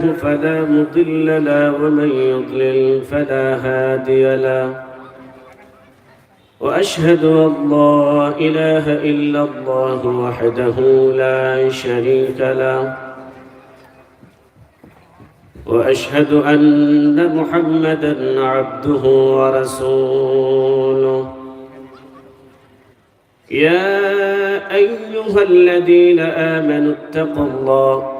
فلا مضل له ومن يضلل فلا هادي له وأشهد أن لا إله إلا الله وحده لا شريك له وأشهد أن محمدا عبده ورسوله. يا أيها الذين آمنوا اتقوا الله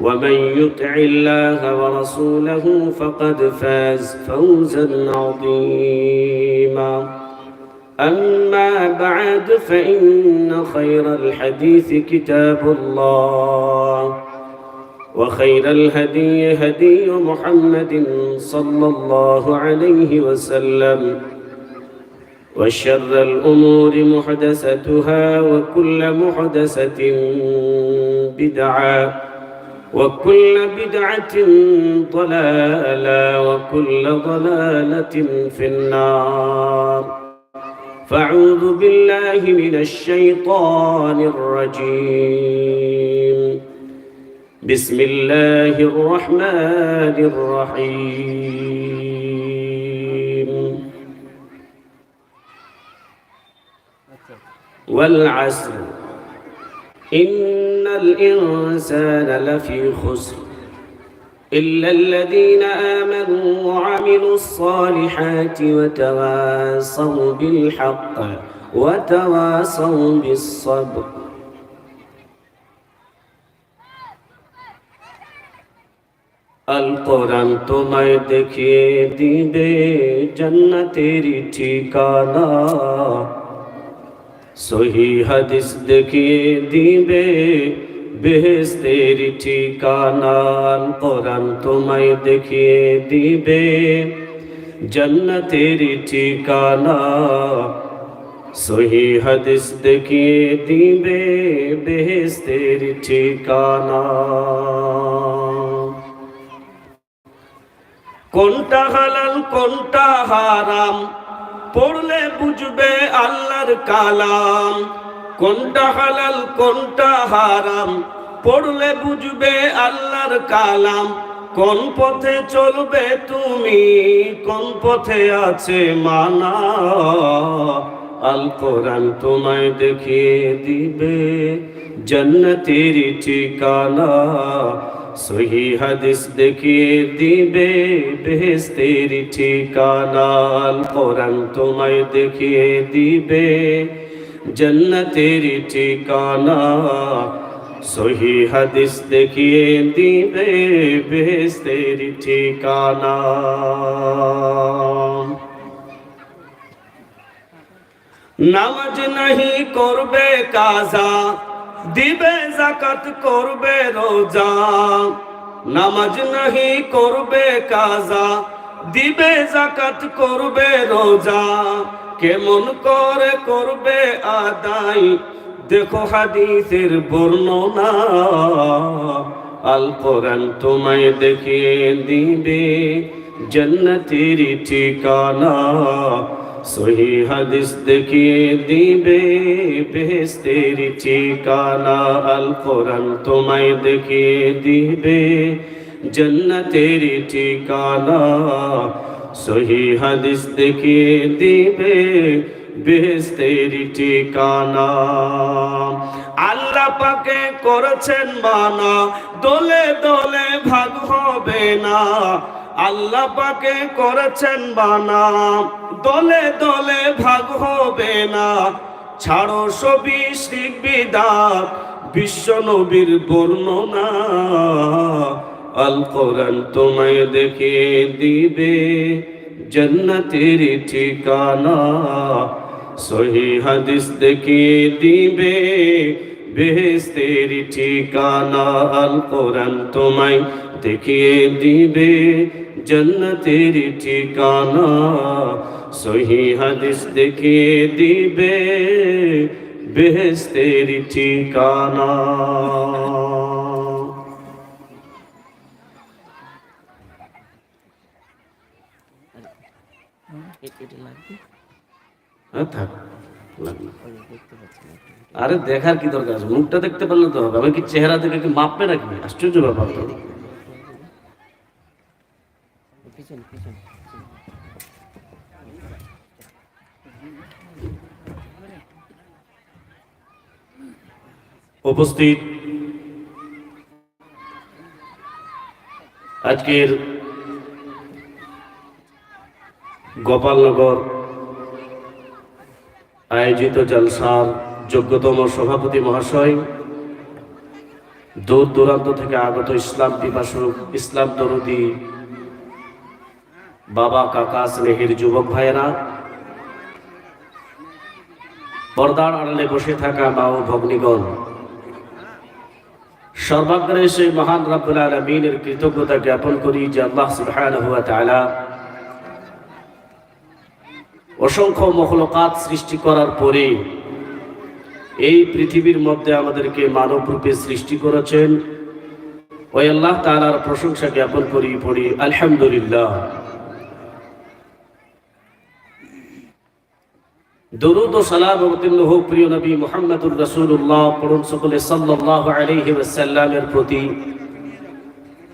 ومن يطع الله ورسوله فقد فاز فوزا عظيما. أما بعد فإن خير الحديث كتاب الله وخير الهدي هدي محمد صلى الله عليه وسلم وشر الأمور محدثتها وكل محدثة بدعة. وكل بدعة ضلالة وكل ضلالة في النار. فأعوذ بالله من الشيطان الرجيم. بسم الله الرحمن الرحيم. والعسر إن الإنسان لفي خسر إلا الذين آمنوا وعملوا الصالحات وتواصوا بالحق وتواصوا بالصبر القرآن তোমায় দেখিয়ে দিবে জান্নাতের ঠিকানা সহি হাদিস দেখিয়ে দিবে বেহেস্তের ঠিকানাল কোরআন তোমায় দেখিয়ে দিবে জন্নতের ঠিকানা। সহি হাদিস দেখিয়ে দিবে বেহেস্তের ঠিকানা। কোনটা হালাল, কোনটা হারাম? পড়লে বুঝবে আল্লাহর কালাম। কোনটা হালাল, কোনটা হারাম। পড়লে বুঝবে আল্লাহর কালাম। কোন পথে চলবে তুমি, কোন পথে আছে মানা। আল কোরআন তোমায় দেখিয়ে দিবে, জন্নতির ঠিকানা। সহি হাদিস দেখিয়ে দিবে বেহেস্তের ঠিকানা। কোরআন তোমায় দেখিয়ে দিবে জন্নতের ঠিকানা। সহি হাদিস দেখিয়ে দিবে বেহেস্তের ঠিকানা। নামাজ নাহি করবে কাজা দিবে জাকাত করবে রোজা। নামাজ নাহি করবে কাজা। দিবে জাকাত করবে রোজা। কেমন করে করবে আদায়? দেখো হাদিসের বর্ণনা। আল কোরআন তোমায় দেখিয়ে দিবে। জন্নতির ঠিকানা। সহি হাদিস দেখিয়ে দিবে বেহেস্তের ঠিকানা। আল কোরআন তোমায় দেখিয়ে দিবে জন্নতের ঠিকানা। সহি হাদিস দেখিয়ে দিবে বেহেস্তের ঠিকানা। আল্লাহ পাকে করেছেন মানা দলে দলে ভাগ হবে না। আল্লাহ পাকে করেছেন বানা। দলে দলে ভাগ হবে না। ছাড়ো সবই শিখ বিদাত বিশ্ব নবীর বর্ণনা। আল কোরআন তোমায় দেখিয়ে দিবে জন্নতের ঠিকানা। সহি হাদিস দেখিয়ে দিবে বেহেস্তের ঠিকানা। আল কোরআন তোমায় দেখিয়ে দিবে জন্নতের ঠিকানা, সহি হাদিস দিবে ঠিকানা। থাক। আরে দেখার কি দরকার আছে? মুখটা দেখতে পারলে তো হবে। আমি কি চেহারা দেখে কি মাপবে নাকি? আশ্চর্য ব্যাপার তো উপস্থিত। আজকের গোপালনগর আয়োজিত জলসার যোগ্যতম সভাপতি মহাশয়, দূর দূরান্ত থেকে আগত ইসলাম পিপাসুক ইসলাম দরদি বাবা কাকা স্নেহের যুবক ভাইয়েরা, পর্দার আড়ালে বসে থাকা মা ও ভগ্নিগণ সর্বাগ্রে সেই মহান রাব্বুল আলমিনের কৃতজ্ঞতা জ্ঞাপন করি যে আল্লাহ সুবহানাহু ওয়া তাআলা অসংখ্য মহলকাত সৃষ্টি করার পরে এই পৃথিবীর মধ্যে আমাদেরকে মানব রূপে সৃষ্টি করেছেন। ওই আল্লাহ তাআলার প্রশংসা জ্ঞাপন করি, পড়ি, আলহামদুলিল্লাহ। দরুদ ও সালাম অবতীর্ণ হোক প্রিয় নবী মোহাম্মদুর রাসূলুল্লাহ পড়ুন সকলে সাল্লাল্লাহু আলাইহি ওয়াসাল্লামের প্রতি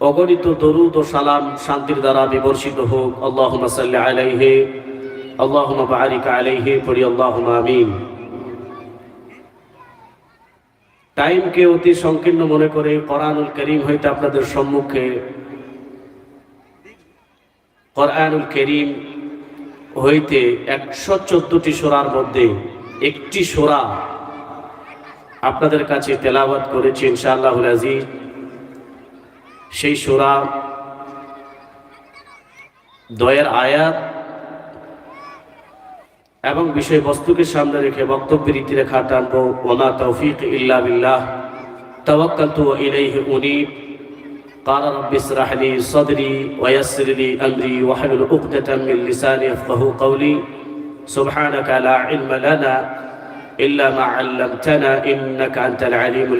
অগণিত দরুদ ও সালাম শান্তির দ্বারা বিবর্ষিত হোক। আল্লাহুম্মা সাল্লি আলাইহি, আল্লাহুম্মা বারিক আলাইহি, পড়ি আল্লাহুম্মা আমিন। টাইমকে অতি সংকীর্ণ মনে করে কোরআনুল করিম হইতে আপনাদের সম্মুখে, কোরআনুল করিম হইতে একশো চোদ্দটি সোরার মধ্যে একটি সোরা আপনাদের কাছে তেলাবাদ করেছি ইনশাআল্লাহ আজিজ সেই সোরা দয়ের আয়াত এবং বিষয়বস্তুকে সামনে রেখে বক্তব্যের ইতিরেখা টানবো। ওনা তৌফিক ইল্লা বিল্লাহ। তাওয়াক্কালতু ইলাইহি উনীব। قال رب اشرح لي صدري ويسر لي أمري واحلل عقدة من لساني يفقهوا قولي. سبحانك لا علم لنا إلا ما علمتنا إنك أنت العليم الحكيم.